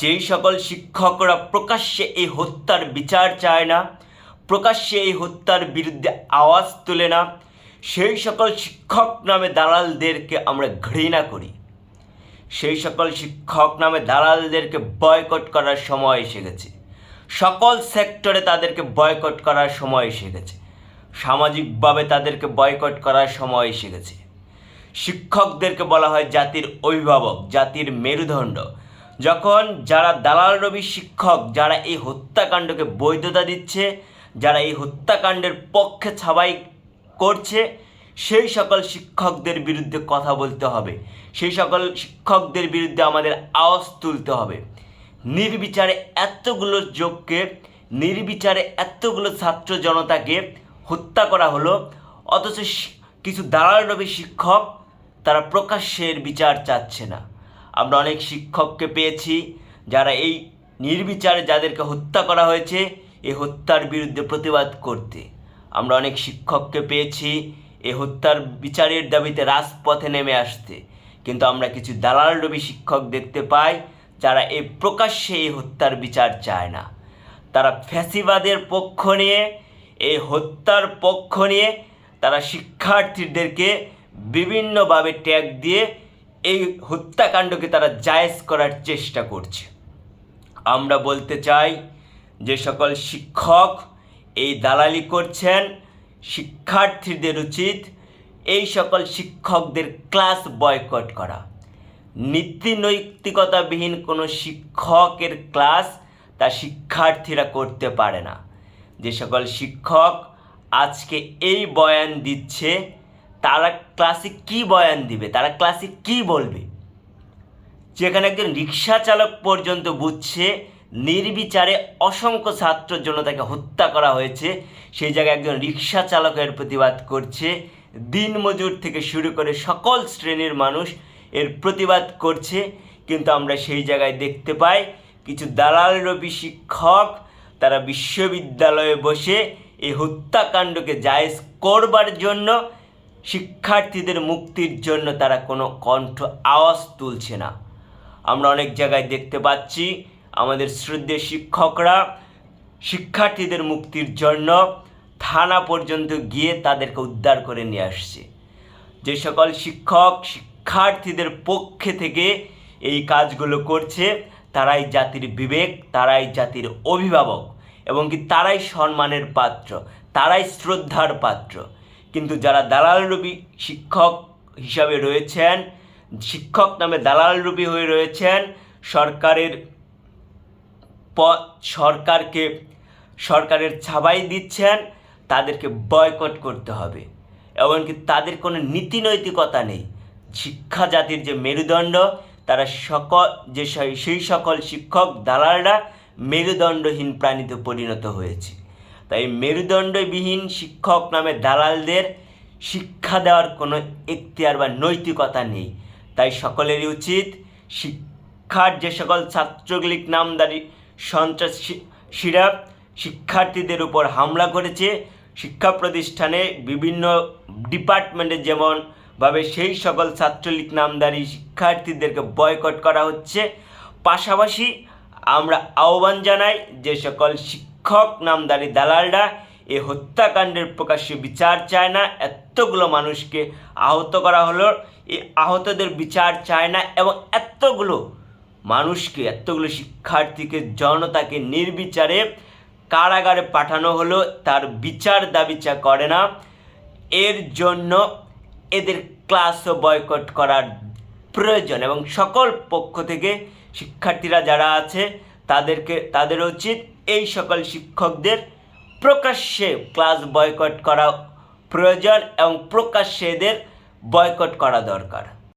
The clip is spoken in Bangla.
যেই সকল শিক্ষকরা প্রকাশ্যে এই হত্যার বিচার চায় না, প্রকাশ্যে এই হত্যার বিরুদ্ধে আওয়াজ তোলে না, সেই সকল শিক্ষক নামে দালালদেরকে আমরা ঘৃণা করি। সেই সকল শিক্ষক নামে দালালদেরকে বয়কট করার সময় এসে গেছে। সকল সেক্টরে তাদেরকে বয়কট করার সময় এসে গেছে। সামাজিকভাবে তাদেরকে বয়কট করার সময় এসে গেছে। শিক্ষকদেরকে বলা হয় জাতির অভিভাবক, জাতির মেরুদণ্ড। যখন যারা দালাল রবি শিক্ষক, যারা এই হত্যাকাণ্ডকে বৈধতা দিচ্ছে, যারা এই হত্যাকাণ্ডের পক্ষে ছাবাই করছে, সেই সকল শিক্ষকদের বিরুদ্ধে কথা বলতে হবে। সেই সকল শিক্ষকদের বিরুদ্ধে আমাদের আওয়াজ তুলতে হবে। নির্বিচারে এতগুলো যোগকে, নির্বিচারে এতগুলো ছাত্র জনতাকে হত্যা করা হলো, অথচ কিছু দালাল রবি শিক্ষক তারা প্রকাশ্যের বিচার চাচ্ছে না। আমরা অনেক শিক্ষককে পেয়েছি যারা এই নির্বিচারে যাদেরকে হত্যা করা হয়েছে এই হত্যার বিরুদ্ধে প্রতিবাদ করতে। আমরা অনেক শিক্ষককে পেয়েছি এই হত্যার বিচারের দাবিতে রাজপথে নেমে আসতে। কিন্তু আমরা কিছু দালাল শিক্ষক দেখতে পাই, যারা এই প্রকাশ্যে এই হত্যার বিচার চায় না। তারা ফ্যাসিবাদের পক্ষ নিয়ে এই হত্যার পক্ষ নিয়ে তারা শিক্ষার্থীদেরকে বিভিন্নভাবে ট্যাগ দিয়ে এই হত্যাকাণ্ডকে তারা জায়েজ করার চেষ্টা করছে। আমরা বলতে চাই যে সকল শিক্ষক এই দালালি করছেন, শিক্ষার্থীদের উচিত এই সকল শিক্ষকদের ক্লাস বয়কট করা। নীতি নৈতিকতাবিহীন কোনো শিক্ষকের ক্লাস তা শিক্ষার্থীরা করতে পারে না। যে সকল শিক্ষক আজকে এই বয়ান দিচ্ছে তারা ক্লাসে কি বয়ান দিবে? তারা ক্লাসে কি বলবে? যেখানে একজন রিক্সা চালক পর্যন্ত বুঝছে নির্বিচারে অসংখ্য ছাত্রর জন্য তাকে হত্যা করা হয়েছে। সেই জায়গায় একজন রিক্সা চালকের প্রতিবাদ করছে। দিনমজুর থেকে শুরু করে সকল শ্রেণির মানুষ এর প্রতিবাদ করছে। কিন্তু আমরা সেই জায়গায় দেখতে পাই কিছু দালাল রবি শিক্ষক তারা বিশ্ববিদ্যালয়ে বসে এই হত্যাকাণ্ডকে জায়েজ করবার জন্য শিক্ষার্থীদের মুক্তির জন্য তারা কোনো কণ্ঠ আওয়াজ তুলছে না। আমরা অনেক জায়গায় দেখতে পাচ্ছি আমাদের শ্রদ্ধেয় শিক্ষকরা শিক্ষার্থীদের মুক্তির জন্য থানা পর্যন্ত গিয়ে তাদেরকে উদ্ধার করে নিয়ে আসছে। যে সকল শিক্ষক, শিক্ষার্থীদের পক্ষে থেকে এই কাজগুলো করছে, তারাই জাতির বিবেক, তারাই জাতির অভিভাবক এবং কি তারাই সম্মানের পাত্র, তারাই শ্রদ্ধার পাত্র। কিন্তু যারা দালাল রূপী শিক্ষক হিসাবে রয়েছেন, শিক্ষক নামে দালাল রূপী হয়ে রয়েছেন, সরকারের প- সরকারকে, সরকারের ছাবাই দিচ্ছেন, তাদেরকে বয়কট করতে হবে। এমনকি তাদের কোনো নীতি নৈতিকতা নেই। শিক্ষা জাতির যে মেরুদণ্ড, তারা সকল, যে সেই সকল শিক্ষক, দালালরা মেরুদণ্ডহীন প্রাণীতে পরিণত হয়েছে। তাই মেরুদণ্ডবিহীন শিক্ষক নামে দালালদের শিক্ষা দেওয়ার কোনো এখতিয়ার বা নৈতিকতা নেই। তাই সকলেরই উচিত শিক্ষার যে সকল ছাত্রলীগ নামদারি সন্ত্রাসীরা শিক্ষার্থীদের উপর হামলা করেছে, শিক্ষা প্রতিষ্ঠানে বিভিন্ন ডিপার্টমেন্টে যেমন ভাবে সেই সকল ছাত্রলীগ নামদারি শিক্ষার্থীদেরকে বয়কট করা হচ্ছে, পাশাপাশি আমরা আহ্বান জানাই যে সকল শিক্ষক নামদারি দালালরা এই হত্যাকাণ্ডের প্রকাশ্যে বিচার চায় না। এতগুলো মানুষকে আহত করা হলো। এই আহতদের বিচার চায় না এবং এতগুলো মানুষকে, এতগুলো শিক্ষার্থীকে, জনতাকে নির্বিচারে কারাগারে পাঠানো হলো। তার বিচার দাবি চা করে না। এর জন্য এদের ক্লাসও বয়কট করার প্রয়োজন এবং সকল পক্ষ থেকে শিক্ষার্থীরা যারা আছে, তাদেরকে, তাদের উচিত এই সকল শিক্ষকদের প্রকাশ্যে ক্লাস বয়কট করা প্রয়োজন এবং প্রকাশ্যে এদের বয়কট করা দরকার।